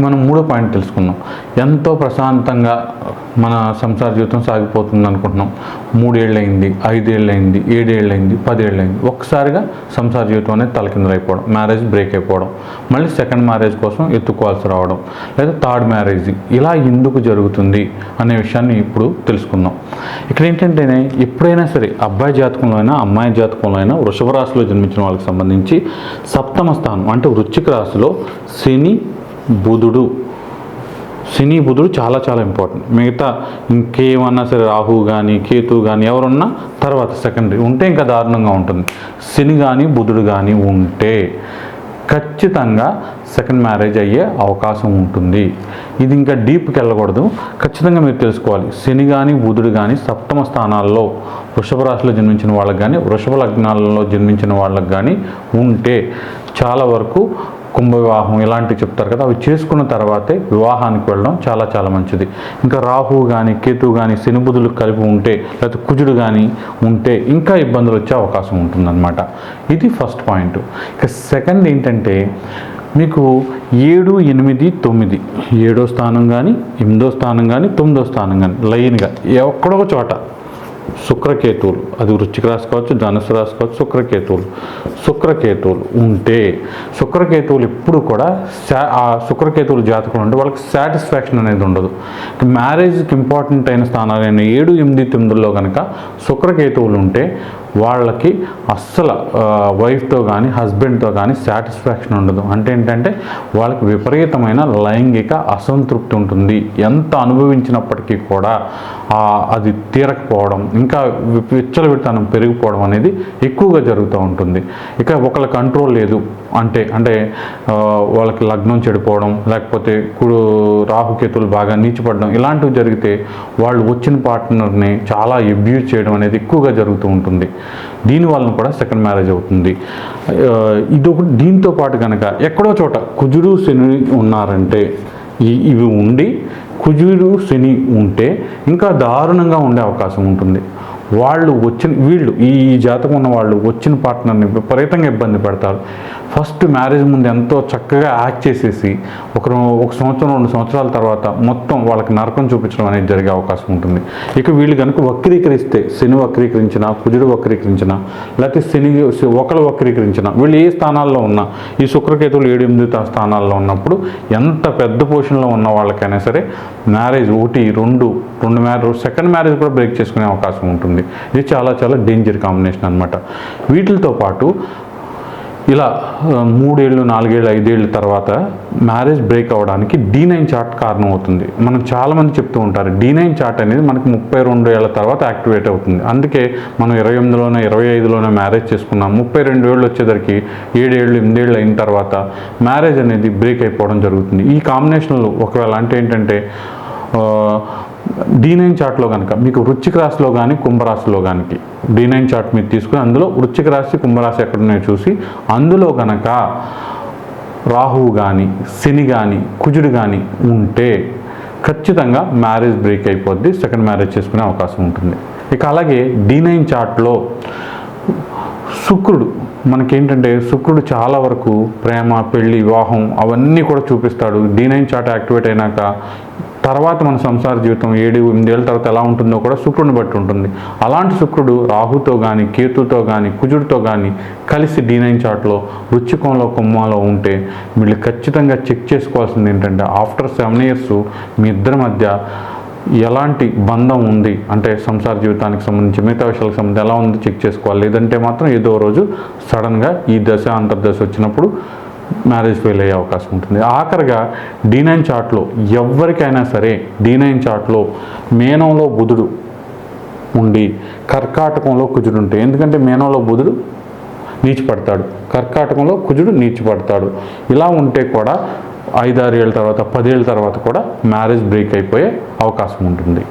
మనం మూడో పాయింట్ తెలుసుకున్నాం ఎంతో ప్రశాంతంగా మన సంసార జీవితం సాగిపోతుంది అనుకుంటున్నాం. మూడేళ్ళు అయింది ఏడేళ్ళయింది పదేళ్ళయింది. ఏడేళ్ళు అయింది పదేళ్ళు అయింది ఒక్కసారిగా సంసార జీవితం అనేది తలకిందులైపోవడం మ్యారేజ్ బ్రేక్ అయిపోవడం మళ్ళీ సెకండ్ మ్యారేజ్ కోసం ఎత్తుకోవాల్సి రావడం లేదా థర్డ్ మ్యారేజ్ ఇలా ఎందుకు జరుగుతుంది అనే విషయాన్ని ఇప్పుడు తెలుసుకుందాం. ఇక్కడ ఏంటంటే ఎప్పుడైనా సరే అబ్బాయి జాతకంలో అయినా అమ్మాయి జాతకంలో అయినా వృషభ రాశిలో జన్మించిన వాళ్ళకి సంబంధించి సప్తమ స్థానం అంటే వృచ్చిక రాశిలో శని బుధుడు. శని బుధుడు చాలా చాలా ఇంపార్టెంట్ మిగతా ఇంకేమన్నా సరే రాహు కానీ కేతు కానీ ఎవరున్నా తర్వాత సెకండరీ ఉంటే ఇంకా దారుణంగా ఉంటుంది. శని కానీ బుధుడు కానీ ఉంటే ఖచ్చితంగా సెకండ్ మ్యారేజ్ అయ్యే అవకాశం ఉంటుంది. ఇది ఇంకా డీప్కి వెళ్ళకూడదు. ఖచ్చితంగా మీరు తెలుసుకోవాలి. శని కానీ బుధుడు కానీ సప్తమ స్థానాల్లో వృషభ రాశిలో జన్మించిన వాళ్ళకి కానీ వృషభ లగ్నాలలో జన్మించిన వాళ్ళకి కానీ ఉంటే చాలా వరకు కుంభ వివాహం ఇలాంటివి చెప్తారు కదా అవి చేసుకున్న తర్వాతే వివాహానికి వెళ్ళడం చాలా చాలా మంచిది. ఇంకా రాహు కానీ కేతు కానీ శనిబుధులు కలిపి ఉంటే లేకపోతే కుజుడు కానీ ఉంటే ఇంకా ఇబ్బందులు వచ్చే అవకాశం ఉంటుందన్నమాట. ఇది ఫస్ట్ పాయింట్. ఇక సెకండ్ ఏంటంటే మీకు ఏడు ఎనిమిది తొమ్మిది ఏడో స్థానం కానీ ఎనిమిదో స్థానం కానీ తొమ్మిదో స్థానం కానీ లైన్గా ఎక్కడో ఒక చోట శుక్రకేతువులు. అది వృశ్చిక రాశి కావచ్చు ధనుసు రాశి కావచ్చు శుక్రకేతువులు. శుక్రకేతువులు ఉంటే శుక్రకేతువులు ఎప్పుడు కూడా శా ఆ శుక్రకేతువులు జాతకులు ఉంటే వాళ్ళకి సాటిస్ఫాక్షన్ అనేది ఉండదు. మ్యారేజ్కి ఇంపార్టెంట్ అయిన స్థానాలైన ఏడు ఎనిమిది తొమ్మిదిలో కనుక శుక్రకేతువులు ఉంటే వాళ్ళకి అస్సలు వైఫ్తో కానీ హస్బెండ్తో కానీ సాటిస్ఫాక్షన్ ఉండదు. అంటే ఏంటంటే వాళ్ళకి విపరీతమైన లైంగిక అసంతృప్తి ఉంటుంది. ఎంత అనుభవించినప్పటికీ కూడా అది తీరకపోవడం ఇంకా విచ్చలవిడతనం పెరిగిపోవడం అనేది ఎక్కువగా జరుగుతూ ఉంటుంది. ఇక ఒకళ్ళ కంట్రోల్ లేదు. అంటే అంటే వాళ్ళకి లగ్నం చెడిపోవడం లేకపోతే కుడు రాహుకేతులు బాగా నీచిపడడం ఇలాంటివి జరిగితే వాళ్ళు వచ్చిన పార్ట్నర్ని చాలా ఎబ్యూజ్ చేయడం అనేది ఎక్కువగా జరుగుతూ ఉంటుంది. దీని వలన కూడా సెకండ్ మ్యారేజ్ అవుతుంది. ఇది ఇదొకటి దీంతో పాటు కనుక ఎక్కడో చోట కుజుడు శని ఉన్నారంటే ఇవి ఉండి కుజుడు శని ఉంటే ఇంకా దారుణంగా ఉండే అవకాశం ఉంటుంది. వాళ్ళు వచ్చిన వీళ్ళు ఈ జాతకం ఉన్న వాళ్ళు వచ్చిన పార్ట్నర్ని విపరీతంగా ఇబ్బంది పెడతారు. ఫస్ట్ మ్యారేజ్ ముందు ఎంతో చక్కగా యాక్ట్ చేసేసి ఒక ఒక సంవత్సరం రెండు సంవత్సరాల తర్వాత మొత్తం వాళ్ళకి నరకం చూపించడం అనేది జరిగే అవకాశం ఉంటుంది. ఇక వీళ్ళు కనుక వక్రీకరిస్తే శని వక్రీకరించిన కుజుడు వక్రీకరించిన లేకపోతే శని ఒకరు వక్రీకరించిన వీళ్ళు ఏ స్థానాల్లో ఉన్నా ఈ శుక్రకేతువులు ఏడు ఎనిమిది స్థానాల్లో ఉన్నప్పుడు ఎంత పెద్ద పొజిషన్లో ఉన్న వాళ్ళకైనా సరే మ్యారేజ్ ఒకటి రెండు రెండు మ్యారేజ్ సెకండ్ మ్యారేజ్ కూడా బ్రేక్ చేసుకునే అవకాశం ఉంటుంది. ఇది. చాలా చాలా డేంజర్ కాంబినేషన్ అనమాట వీటితో పాటు ఇలా మూడేళ్ళు నాలుగేళ్ళు ఐదేళ్ళ తర్వాత మ్యారేజ్ బ్రేక్ అవ్వడానికి డీ నైన్ చార్ట్ కారణం అవుతుంది మనం చాలామంది చెప్తూ ఉంటారు డీ నైన్ చార్ట్ అనేది మనకి ముప్పై రెండు ఏళ్ళ తర్వాత యాక్టివేట్ అవుతుంది. అందుకే మనం ఇరవై ఎనిమిదిలోనే ఇరవై ఐదులోనే మ్యారేజ్ చేసుకున్నాం ముప్పై రెండు ఏళ్ళు వచ్చేసరికి ఏడేళ్ళు ఎనిమిదేళ్ళు అయిన తర్వాత మ్యారేజ్ అనేది బ్రేక్ అయిపోవడం జరుగుతుంది. ఈ కాంబినేషన్లో ఒకవేళ అంటే ఏంటంటే డీనైన్ చార్ట్లో కనుక మీకు వృచ్చిక రాశిలో కానీ కుంభరాశిలో కానీ డీనైన్ చార్ట్ మీరు తీసుకుని అందులో వృచ్చిక రాశి కుంభరాశి ఎక్కడున్నాయో చూసి అందులో కనుక రాహువు కానీ శని కానీ కుజుడు కానీ ఉంటే ఖచ్చితంగా మ్యారేజ్ బ్రేక్ అయిపోద్ది సెకండ్ మ్యారేజ్ చేసుకునే అవకాశం ఉంటుంది. ఇక అలాగే డీనైన్ చార్ట్లో శుక్రుడు మనకేంటంటే శుక్రుడు చాలా వరకు ప్రేమ పెళ్ళి వివాహం అవన్నీ కూడా చూపిస్తాడు. డీనైన్ చార్ట్ యాక్టివేట్ అయినాక తర్వాత మన సంసార జీవితం ఏడు ఎనిమిదేళ్ళ తర్వాత ఎలా ఉంటుందో కూడా శుక్రుడిని బట్టి ఉంటుంది. అలాంటి శుక్రుడు రాహుతో కానీ కేతుతో కానీ కుజుడితో కానీ కలిసి డీనైన్ చాట్లో చార్ట్లో వృచ్చికంలో కుమ్మాలో ఉంటే వీళ్ళు ఖచ్చితంగా చెక్ చేసుకోవాల్సింది ఏంటంటే ఆఫ్టర్ సెవెన్ ఇయర్స్ మీ ఇద్దరి మధ్య ఎలాంటి బంధం ఉంది? అంటే సంసార జీవితానికి సంబంధించి మిగతా విషయాలకు సంబంధించి ఎలా ఉంది చెక్ చేసుకోవాలి? లేదంటే మాత్రం ఏదో రోజు సడన్గా ఈ దశ అంతర్దశ వచ్చినప్పుడు మ్యారేజ్ ఫెయిల్ అయ్యే అవకాశం ఉంటుంది. ఆఖరిగా డీ నైన్ చార్ట్లో ఎవరికైనా సరే డీ నైన్ చార్ట్లో మేనంలో బుధుడు ఉండి కర్కాటకంలో కుజుడు ఉంటాయి ఎందుకంటే మేనంలో బుధుడు నీచిపడతాడు. కర్కాటకంలో కుజుడు నీచిపడతాడు. ఇలా ఉంటే కూడా ఐదారు ఏళ్ళ తర్వాత పదేళ్ళ తర్వాత కూడా మ్యారేజ్ బ్రేక్ అయిపోయే అవకాశం ఉంటుంది.